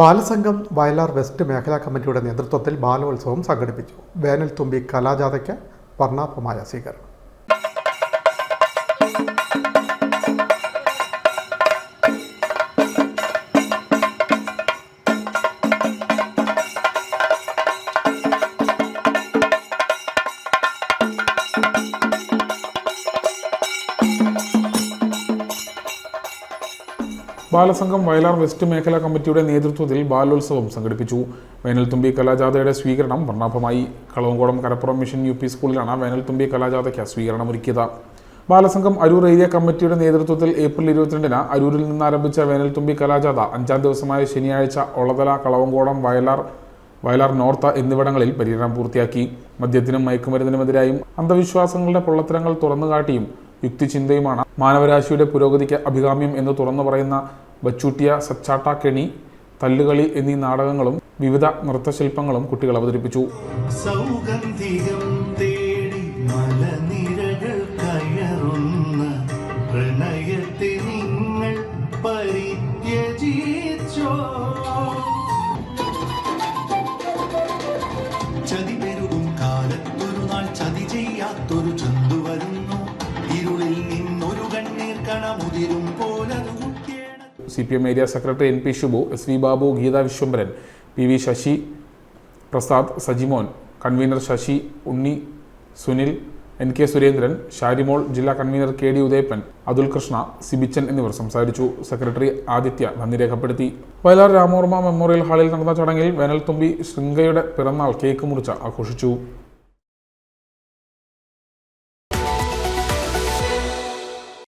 Balasangham Vayalar west മേഖലാ കമ്മിറ്റിയുടെ നേതൃത്വത്തിൽ ബാലോത്സവം സംഘടിപ്പിച്ചു. വേനൽ തുമ്പി കലാജാഥയ്ക്ക് വർണാഭമായ സ്വീകരണം. ബാലസംഘം വയലാർ വെസ്റ്റ് മേഖലാ കമ്മിറ്റിയുടെ നേതൃത്വത്തിൽ ബാലോത്സവം സംഘടിപ്പിച്ചു. വേനൽത്തുമ്പി കലാജാഥയുടെ സ്വീകരണം വർണാഭമായി. Kalavankodam Karappuram mission U P സ്കൂളിലാണ് വേനൽത്തുമ്പി കലാജാഥയ്ക്ക് സ്വീകരണമൊരുക്കിയത് ബാലസംഘം അരൂർ ഏരിയ കമ്മിറ്റിയുടെ നേതൃത്വത്തിൽ ഏപ്രിൽ ഇരുപത്തിരണ്ടിന് അരൂരിൽ നിന്ന് ആരംഭിച്ച വേനൽത്തുമ്പി കലാജാഥ അഞ്ചാം ദിവസമായ ശനിയാഴ്ച ഒളതല കളവങ്കോടം വയലാർ വയലാർ നോർത്ത് എന്നിവിടങ്ങളിൽ പര്യടനം പൂർത്തിയാക്കി. മദ്യത്തിനും മയക്കുമരുന്നിനുമെതിരായും അന്ധവിശ്വാസങ്ങളുടെ പൊള്ളത്തരങ്ങൾ തുറന്നുകാട്ടിയും യുക്തിചിന്തയുമാണ്. മാനവരാശിയുടെ പുരോഗതിക്ക് അഭികാമ്യം എന്ന് തുറന്നു പറയുന്ന ബച്ചൂട്ടിയ സച്ചാട്ട കെണി തല്ലുകളി എന്നീ നാടകങ്ങളും വിവിധ നൃത്തശില്പങ്ങളും കുട്ടികൾ അവതരിപ്പിച്ചു. സൗഗന്ധികം തേടി മലനിരകൾ കയറുന്ന നിങ്ങൾ ചതി പെരുകും കാലത്തൊരു ചതി ചെയ്യാത്തൊരു C P M area secretary N P Shibu S V Babu Geetha Vishwambharan P V Sasi Prasad Sajimon convener Sasi Unni Sunil N K Surendran Sharimol ജില്ലാ convener K D Udayappan Athul Krishna Sibichan എന്നിവർ സംസാരിച്ചു. Secretary Aditya നന്ദി രേഖപ്പെടുത്തി. Vayalar Ramavarma memorial ഹാളിൽ നടന്ന ചടങ്ങിൽ വേനൽത്തുമ്പി ശൃംഗയുടെ പിറന്നാൾ cake മുറിച്ച് ആഘോഷിച്ചു.